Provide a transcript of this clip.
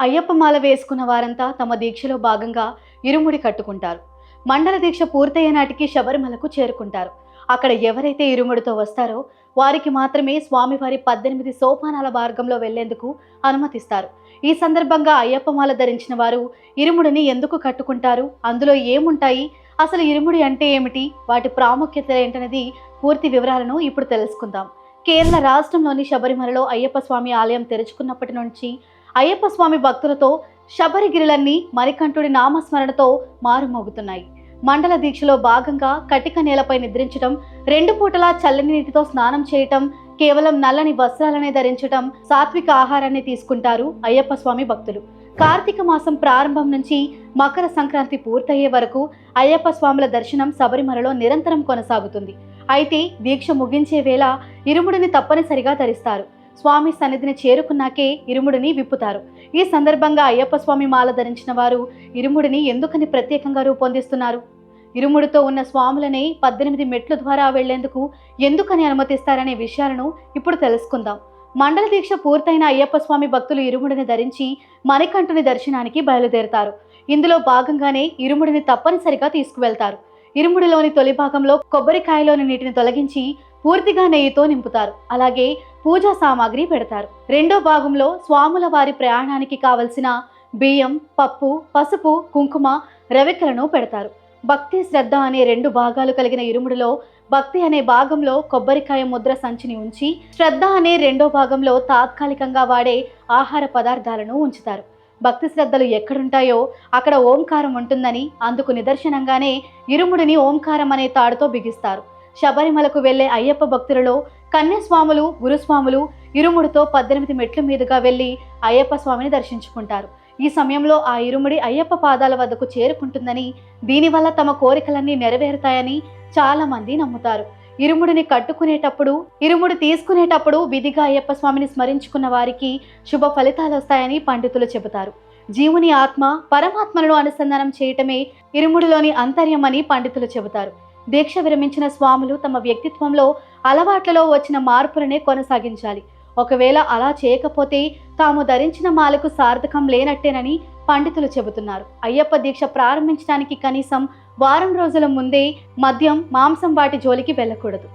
అయ్యప్ప మాల వేసుకున్న వారంతా తమ దీక్షలో భాగంగా ఇరుముడి కట్టుకుంటారు. మండల దీక్ష పూర్తయ్యే నాటికి శబరిమలకు చేరుకుంటారు. అక్కడ ఎవరైతే ఇరుముడితో వస్తారో వారికి మాత్రమే స్వామివారి పద్దెనిమిది సోపానాల మార్గంలో వెళ్ళేందుకు అనుమతిస్తారు. ఈ సందర్భంగా అయ్యప్పమాల ధరించిన వారు ఇరుముడిని ఎందుకు కట్టుకుంటారు? అందులో ఏముంటాయి? అసలు ఇరుముడి అంటే ఏమిటి? వాటి ప్రాముఖ్యత ఏంటనేది పూర్తి వివరాలను ఇప్పుడు తెలుసుకుందాం. కేరళ రాష్ట్రంలోని శబరిమలలో అయ్యప్ప స్వామి ఆలయం తెరుచుకున్నప్పటి నుంచి అయ్యప్ప స్వామి భక్తులతో శబరిగిరిలన్నీ మణికంఠుడి నామస్మరణతో మారుమోగుతున్నాయి. మండల దీక్షలో భాగంగా కటిక నేలపై నిద్రించడం రెండు పూటలా చల్లని నీటితో స్నానం చేయటం కేవలం నల్లని వస్త్రాలనే ధరించటం సాత్విక ఆహారాన్ని తీసుకుంటారు అయ్యప్ప స్వామి భక్తులు. కార్తీక మాసం ప్రారంభం నుంచి మకర సంక్రాంతి పూర్తయ్యే వరకు అయ్యప్ప స్వాముల దర్శనం శబరిమలలో నిరంతరం కొనసాగుతుంది. అయితే దీక్ష ముగించే వేళ ఇరుముడిని తప్పనిసరిగా ధరిస్తారు. స్వామి సన్నిధిని చేరుకున్నాకే ఇరుముడిని విప్పుతారు. ఈ సందర్భంగా అయ్యప్ప స్వామి మాల ధరించిన వారు ఇరుముడిని ఎందుకని ప్రత్యేకంగా రూపొందిస్తున్నారు? ఇరుముడితో ఉన్న స్వాములని పద్దెనిమిది మెట్ల ద్వారా వెళ్ళేందుకు ఎందుకని అనుమతిస్తారనే విషయాలను ఇప్పుడు తెలుసుకుందాం. మండల దీక్ష పూర్తయిన అయ్యప్ప స్వామి భక్తులు ఇరుముడిని ధరించి మణికంఠుని దర్శనానికి బయలుదేరుతారు. ఇందులో భాగంగానే ఇరుముడిని తప్పనిసరిగా తీసుకువెళ్తారు. ఇరుముడిలోని తొలి భాగంలో కొబ్బరికాయలోని నీటిని తొలగించి పూర్తిగా నెయ్యితో నింపుతారు. అలాగే పూజా సామాగ్రి పెడతారు. రెండో భాగంలో స్వాముల వారి ప్రయాణానికి కావలసిన బియ్యం పప్పు పసుపు కుంకుమ రవికలను పెడతారు. భక్తి శ్రద్ధ అనే రెండు భాగాలు కలిగిన ఇరుముడిలో భక్తి అనే భాగంలో కొబ్బరికాయ ముద్ర సంచిని ఉంచి శ్రద్ధ అనే రెండో భాగంలో తాత్కాలికంగా వాడే ఆహార పదార్థాలను ఉంచుతారు. భక్తి శ్రద్ధలు ఎక్కడుంటాయో అక్కడ ఓంకారం ఉంటుందని అందుకు నిదర్శనంగానే ఇరుముడిని ఓంకారం అనే తాడుతో బిగిస్తారు. శబరిమలకు వెళ్ళే అయ్యప్ప భక్తులలో కన్యస్వాములు గురుస్వాములు ఇరుముడితో పద్దెనిమిది మెట్ల మీదుగా వెళ్ళి అయ్యప్ప స్వామిని దర్శించుకుంటారు. ఈ సమయంలో ఆ ఇరుముడి అయ్యప్ప పాదాల వద్దకు చేరుకుంటుందని దీనివల్ల తమ కోరికలన్నీ నెరవేరుతాయని చాలా మంది నమ్ముతారు. ఇరుముడిని కట్టుకునేటప్పుడు ఇరుముడు తీసుకునేటప్పుడు విధిగా అయ్యప్ప స్వామిని స్మరించుకున్న వారికి శుభ ఫలితాలు వస్తాయని పండితులు చెబుతారు. జీవుని ఆత్మ పరమాత్మలను అనుసంధానం చేయటమే ఇరుముడిలోని అంతర్యమని పండితులు చెబుతారు. దీక్ష విరమించిన స్వాములు తమ వ్యక్తిత్వంలో అలవాట్లలో వచ్చిన మార్పులనే కొనసాగించాలి. ఒకవేళ అలా చేయకపోతే తాము ధరించిన మాలకు సార్థకం లేనట్టేనని పండితులు చెబుతున్నారు. అయ్యప్ప దీక్ష ప్రారంభించడానికి కనీసం వారం రోజుల ముందే మద్యం మాంసం వాటి జోలికి వెళ్ళకూడదు.